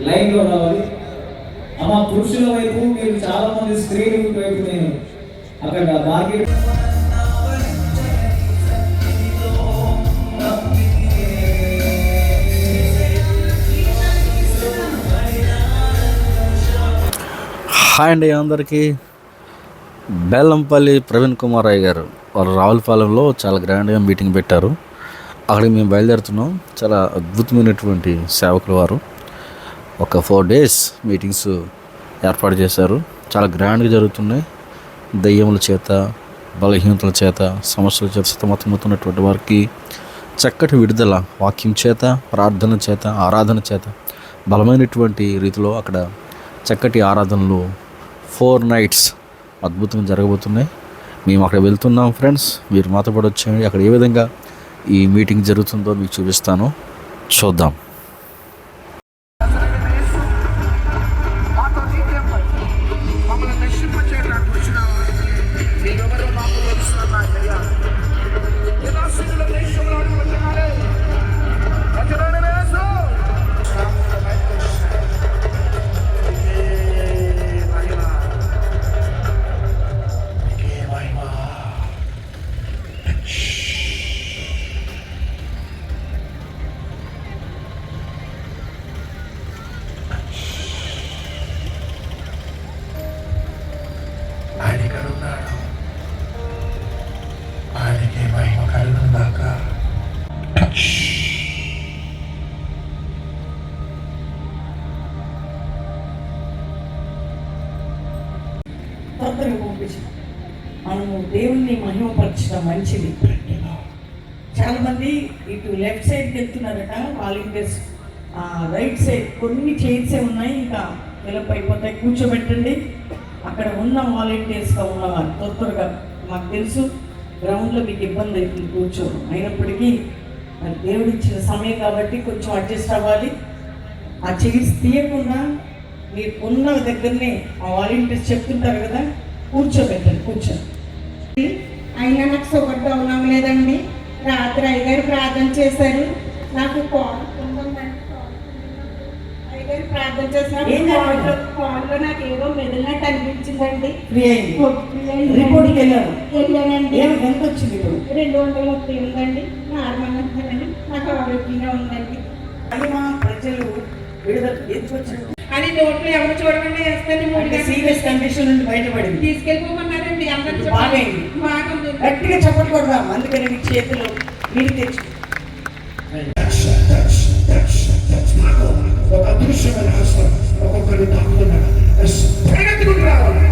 లైన్లో రావాలి. అమ్మ పురుషుల వైపు మీరు చాలా మంది స్త్రీల వైపు నేను అక్కడ మార్కెట్ హాయ్ అండి అందరికీ. బెల్లంపల్లి ప్రవీణ్ కుమార్ అయ్య గారు. వారు రావులపాలెంలో చాలా గ్రాండ్గా మీటింగ్ పెట్టారు. అక్కడికి మేము బయలుదేరుతున్నాం. చాలా అద్భుతమైనటువంటి సేవకులు వారు. ఒక ఫోర్ డేస్ మీటింగ్స్ ఏర్పాటు చేశారు. చాలా గ్రాండ్గా జరుగుతున్నాయి. దయ్యముల చేత బలహీనతల చేత సమస్యల చేత సతమతమవుతున్నటువంటి వారికి చక్కటి విడుదల వాక్యం చేత ప్రార్థన చేత ఆరాధన చేత బలమైనటువంటి రీతిలో అక్కడ చక్కటి ఆరాధనలు ఫోర్ నైట్స్ అద్భుతంగా జరగబోతున్నాయి. మేము అక్కడ వెళ్తున్నాం ఫ్రెండ్స్ మీరు మాతో పాటు వచ్చేయండి. అక్కడ ఏ విధంగా ఈ మీటింగ్ జరుగుతుందో మీకు చూపిస్తాను. చూద్దాం. దేవుణ్ణి మహిమపరచడం మంచిది. చాలామంది ఇటు లెఫ్ట్ సైడ్కి వెళ్తున్నారట వాలంటీర్స్ రైట్ సైడ్ కొన్ని చైర్సే ఉన్నాయి ఇంకా ఫిలప్ అయిపోతాయి. కూర్చోబెట్టండి. అక్కడ ఉన్న వాలంటీర్స్గా ఉన్నవారు త్వర త్వరగా మాకు తెలుసు. గ్రౌండ్లో మీకు ఇబ్బంది అవుతుంది కూర్చోవడం. అయినప్పటికీ మరి దేవుడు ఇచ్చిన సమయం కాబట్టి కొంచెం అడ్జస్ట్ అవ్వాలి. ఆ చైర్స్ తీయకుండా మీరు ఉన్న దగ్గరనే ఆ వాలంటీర్స్ చెప్తుంటారు కదా కూర్చోబెట్టండి కూర్చోండి. అయినా నాకు షుగర్ డౌన్ అవ్వలేదండి. రాత్రి అయ్యగారు ప్రార్థన చేశారు. నాకు అయ్యగారు ప్రార్థన చేశారు? కాల్లో నాకు ఏదో మెదిలినట్టు అనిపించిందండి. రిపోర్ట్కి వెళ్ళారు. వెళ్ళానండి. ఎంత వచ్చింది రెండు వందల ముప్పై ఉందండి. నార్మల్ ఉందండి. నాకు ఆరోగ్యంగా ఉందండి. ప్రజలు విడుదల ఎందుకు వచ్చారు అని నోట్లో ఎవరు చూడకుండా వేస్తాను సీరియస్ కండిషన్ నుండి బయటపడింది. తీసుకెళ్ళిపోమన్నారండి. గట్టిగా చెప్పకూడదా అందుకని మీ చేతిలో మీరు తెచ్చు. ఒక పరిగెత్తుకుంటూ రావాలి.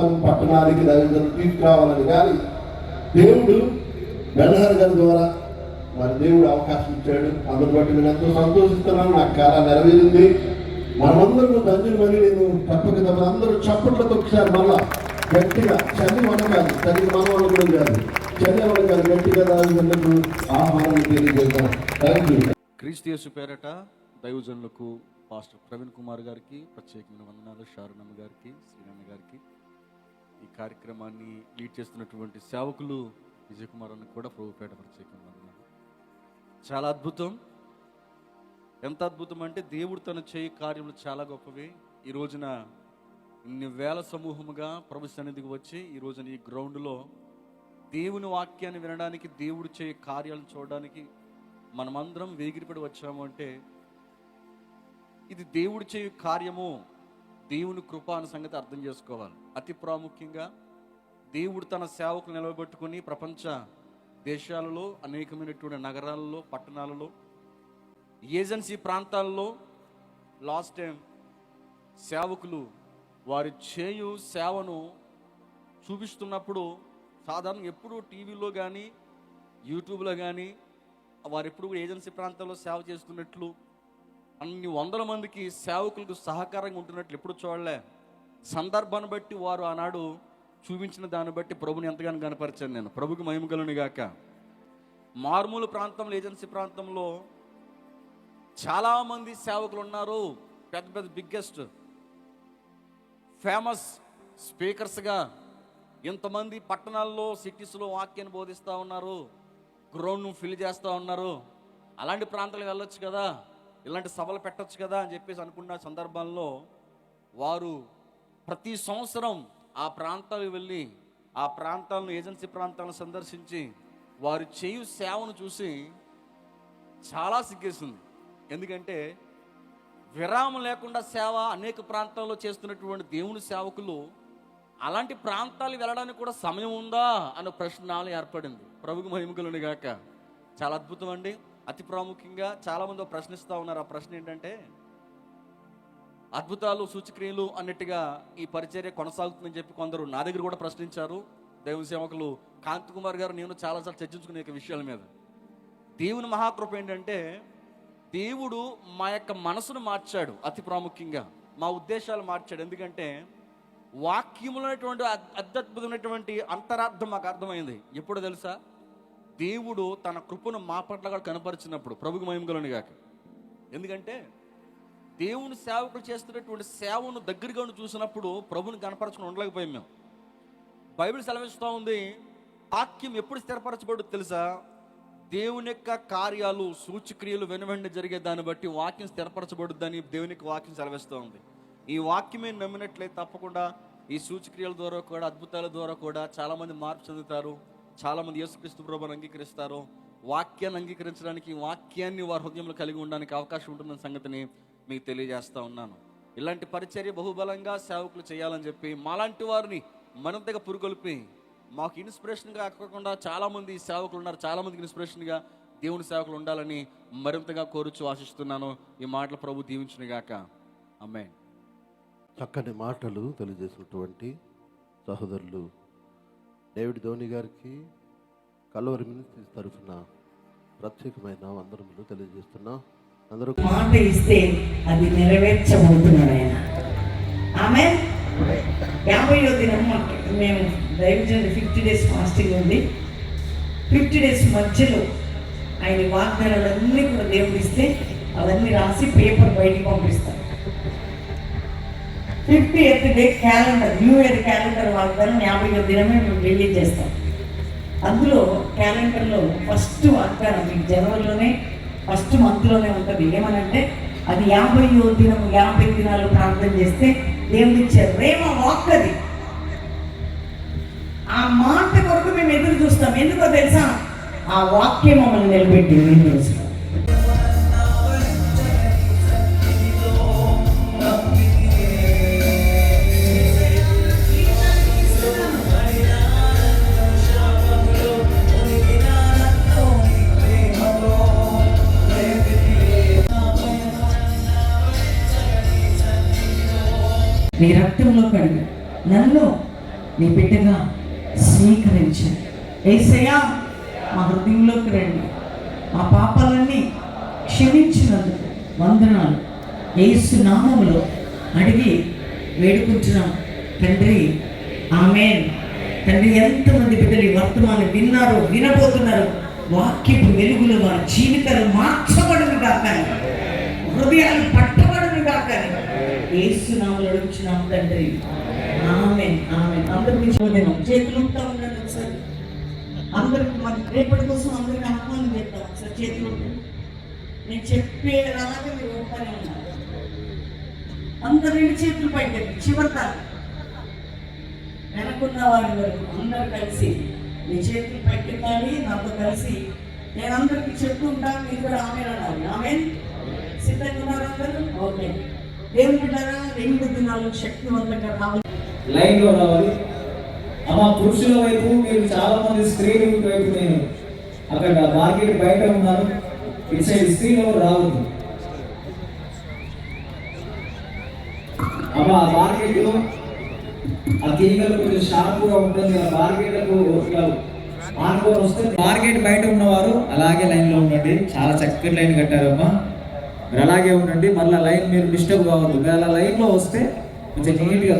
ప్రార్థిస్తున్నాను పట్టణానికి దరిద్రం తీసుకురావాలని కానీ దేవుడు బెల్హర్ గారి ద్వారా మరి దేవుడు అవకాశం ఇచ్చాడు. అందుని బట్టి నేను ఎంతో సంతోషిస్తున్నాను. నాకు చాలా నెరవేరింది. మనమందరం మరి నేను తప్పక అందరూ చప్పట్లతో ఒకసారి మళ్ళా గట్టిగా చలి మన కాదు చలి మన వాళ్ళు కూడా కాదు. చలి వాళ్ళు కాదు గట్టిగా రాజు ఆహ్వానాన్ని తెలియజేద్దాం థ్యాంక్ యూ క్రీస్తు యేసు పేరట దైవజనులకు పాస్టర్ ప్రవీణ్ కుమార్ గారికి ప్రత్యేకమైన వందనాలు. షారునమ్మ గారికి శ్రీనమ్మ గారికి. ఈ కార్యక్రమాన్ని లీడ్ చేస్తున్నటువంటి సేవకులు విజయకుమార్ అన్న కూడా ప్రభుపేట ప్రత్యేకంగా చాలా అద్భుతం. ఎంత అద్భుతం అంటే దేవుడు తన చేయి కార్యములు చాలా గొప్పవి. ఈ రోజున ఇన్ని వేల సమూహముగా ప్రభు సన్నిధికి వచ్చి ఈ రోజున ఈ గ్రౌండ్లో దేవుని వాక్యాన్ని వినడానికి దేవుడు చేయ కార్యాలను చూడడానికి మనమందరం వేగిరిపడి వచ్చాము అంటే ఇది దేవుడు చేయు కార్యము దేవుని కృప అనే సంగతి అర్థం చేసుకోవాలి. అతి ప్రాముఖ్యంగా దేవుడు తన సేవకులు నిలబెట్టుకుని ప్రపంచ దేశాలలో అనేకమైనటువంటి నగరాలలో పట్టణాలలో ఏజెన్సీ ప్రాంతాల్లో లాస్ట్ టైం సేవకులు వారి చేయు సేవను చూపిస్తున్నప్పుడు సాధారణ ఎప్పుడూ టీవీలో కానీ యూట్యూబ్లో కానీ వారు ఎప్పుడు ఏజెన్సీ ప్రాంతాల్లో సేవ చేస్తున్నట్లు అన్ని వందల మందికి సేవకులకు సహకారంగా ఉంటున్నట్లు ఎప్పుడు చూడలే. సందర్భాన్ని బట్టి వారు ఆనాడు చూపించిన దాన్ని బట్టి ప్రభుని ఎంతగానో కనపరిచాను నేను. ప్రభుకి మహిమగలను గాక. మారుమూల ప్రాంతంలో ఏజెన్సీ ప్రాంతంలో చాలామంది సేవకులు ఉన్నారు. పెద్ద పెద్ద బిగ్గెస్ట్ ఫేమస్ స్పీకర్స్గా ఇంతమంది పట్టణాల్లో సిటీస్లో వాక్యాన్ని బోధిస్తూ ఉన్నారు. గ్రౌండ్ను ఫిల్ చేస్తూ ఉన్నారు. అలాంటి ప్రాంతాలకు వెళ్ళొచ్చు కదా. ఇలాంటి సభలు పెట్టొచ్చు కదా అని చెప్పేసి అనుకున్న సందర్భంలో వారు ప్రతి సంవత్సరం ఆ ప్రాంతాలకు వెళ్ళి ఆ ప్రాంతాలను ఏజెన్సీ ప్రాంతాలను సందర్శించి వారు చేయు సేవను చూసి చాలా సిగ్గేసింది. ఎందుకంటే విరామం లేకుండా సేవ అనేక ప్రాంతాల్లో చేస్తున్నటువంటి దేవుని సేవకులు అలాంటి ప్రాంతాలు వెళ్ళడానికి కూడా సమయం ఉందా అన్న ప్రశ్న ఏర్పడింది. ప్రభుకు మహిమకులని గాక చాలా అద్భుతం అండి. అతి ప్రాముఖ్యంగా చాలామంది ప్రశ్నిస్తూ ఉన్నారు. ఆ ప్రశ్న ఏంటంటే అద్భుతాలు సూచక్రియలు అన్నట్టుగా ఈ పరిచర్య కొనసాగుతుందని చెప్పి కొందరు నా దగ్గర కూడా ప్రశ్నించారు. దేవుని సేవకులు కాంతి కుమార్ గారు నేను చాలాసార్లు చర్చించుకునే విషయాల మీద. దేవుని మహాకృప ఏంటంటే దేవుడు మా యొక్క మనసును మార్చాడు అతి ప్రాముఖ్యంగా. మా ఉద్దేశాలు మార్చాడు. ఎందుకంటే వాక్యములైనటువంటి అత్యద్భుతమైనటువంటి అంతరార్థం మాకు అర్థమైంది. ఎప్పుడు తెలుసా? దేవుడు తన కృపను మా పట్ల కూడా కనపరిచినప్పుడు ప్రభుకి మహిమగలను గాక. ఎందుకంటే దేవుని సేవకుడు చేస్తున్నటువంటి సేవను దగ్గరగా ఉండి చూసినప్పుడు ప్రభుని కనపరచుకుని ఉండలేకపోయాం మేము. బైబిల్ సెలవిస్తూ ఉంది వాక్యం ఎప్పుడు స్థిరపరచబడు తెలుసా? దేవుని యొక్క కార్యాలు సూచక్రియలు వెనువెంట జరిగే దాన్ని బట్టి వాక్యం స్థిరపరచబడుద్దని దేవుని యొక్క వాక్యం సెలవిస్తూ ఉంది. ఈ వాక్యమే నమ్మినట్లయితే తప్పకుండా ఈ సూచక్రియల ద్వారా కూడా అద్భుతాల ద్వారా కూడా చాలామంది మార్పు చెందుతారు. చాలామంది యేసుక్రీస్తు ప్రభుని అంగీకరిస్తారు వాక్యాన్ని అంగీకరించడానికి వాక్యాన్ని వారి హృదయంలో కలిగి ఉండడానికి అవకాశం ఉంటుందన్న సంగతిని మీకు తెలియజేస్తా ఉన్నాను. ఇలాంటి పరిచర్య బహుబలంగా సేవకులు చేయాలని చెప్పి మాలాంటి వారిని మరింతగా పురుగొల్పి మాకు ఇన్స్పిరేషన్గా కాకుండా చాలామంది సేవకులు ఉన్నారు చాలామందికి ఇన్స్పిరేషన్గా దేవుని సేవకులు ఉండాలని మరింతగా కోరుచు ఆశిస్తున్నాను. ఈ మాటలు ప్రభు దీవించునుగాక అమ్మాయి చక్కని మాటలు తెలియజేసినటువంటి సహోదరులు డేవిడ్ ధోని గారికి కలవరి మినిస్ట్రీస్ తరఫున ప్రత్యేకమైన వందనములు తెలియజేస్తున్నా. అందరూ మాట ఇస్తే అది నెరవేర్చబోతున్నాడు ఆయన. ఆమె యాభైయో దినం మేము దైవజన్ ఫిఫ్టీ డేస్ ఫాస్టింగ్ ఉంది. ఫిఫ్టీ డేస్ మధ్యలో ఆయన వాగ్దానాలన్నీ కూడా దేవుడిస్తే అవన్నీ రాసి పేపర్ బయటికి పంపిస్తాం fifty eighth day calendar new year calendar వాగ్దానం యాభై దినమే మేము రిలీజ్ చేస్తాం. అందులో క్యాలెండర్లో ఫస్ట్ వాగ్దానం మీకు జనవరిలోనే ఫస్ట్ మంత్లోనే ఉంటుంది. ఏమనంటే అది యాభై దినం యాభై దినాలు ప్రార్థన చేస్తే దేవుడు ఇచ్చే ప్రేమ వాక్ అది ఆ మాట కొరకు మేము ఎదురు చూస్తాం. ఎందుకో తెలుసా? ఆ వాక్యం మమ్మల్ని నిలబెట్టింది ఈ రోజు. నీ రక్తంలో కడిగి నన్ను నీ బిడ్డగా స్వీకరించు. ఏసయ్యా మా హృదయంలోకి రండి. మా పాపాలన్నీ క్షమించినందుకు వందనాలు. ఏసు నామంలో అడిగి వేడుకుంటున్నాం. తండ్రి ఆమె తండ్రి ఎంతమంది బిడ్డలు ఈ వర్తమానం విన్నారో వినబోతున్నారు వాక్యపు వెలుగులో వారి జీవితాలు మార్చబడను కాక హృదయాలు పట్టబడను కాక ఏసునామలు అడుగుచున్నాం తండ్రి. ఆమె ఆమె అందరికీ నుంచి చేతులు ఉంటా ఉండండి ఒకసారి. అందరికి మన రేపటి కోసం అందరికి ఆహ్వానం చేద్దాం ఒకసారి చేతులు నేను నేను చెప్పేలాగా మీరు ఉంటానే ఉన్నారు. అందరు రెండు చేతులు పైకి చివరి వెనకున్న వారి వరకు అందరు కలిసి మీ చేతులు పెట్టాలి నాతో కలిసి నేను అందరికి చెప్తూ ఉంటాను మీరు కూడా ఆమె అనాలి ఆమె సిద్ధంగా ఉన్నారు అందరూ? ఓకే. దేవుని బిడ్డారా రెండు దినాలు శక్తివంతంగా రావాలి. లైన్లో రావాలి. అమ్మ పురుషుల వైపు మీరు చాలా మంది స్త్రీల వైపు నేను. అక్కడ మార్కెట్ బయట ఉన్నారు. ఇటు సైడ్ స్క్రీన్ రావద్దు. అమ్మ ఆ మార్కెట్ ఆ తీగలు కొంచెం షార్ప్గా ఉంటుంది. ఆ మార్కెట్లకు ఇట్లా వస్తే మార్కెట్ బయట ఉన్నవారు అలాగే లైన్లో ఉండండి. చాలా చక్కటి లైన్ కట్టారమ్మా. మీరు అలాగే ఉండండి మళ్ళీ లైన్ మీరు డిస్టర్బ్ కావద్దు. మీరు అలా లైన్లో వస్తే కొంచెం నీట్గా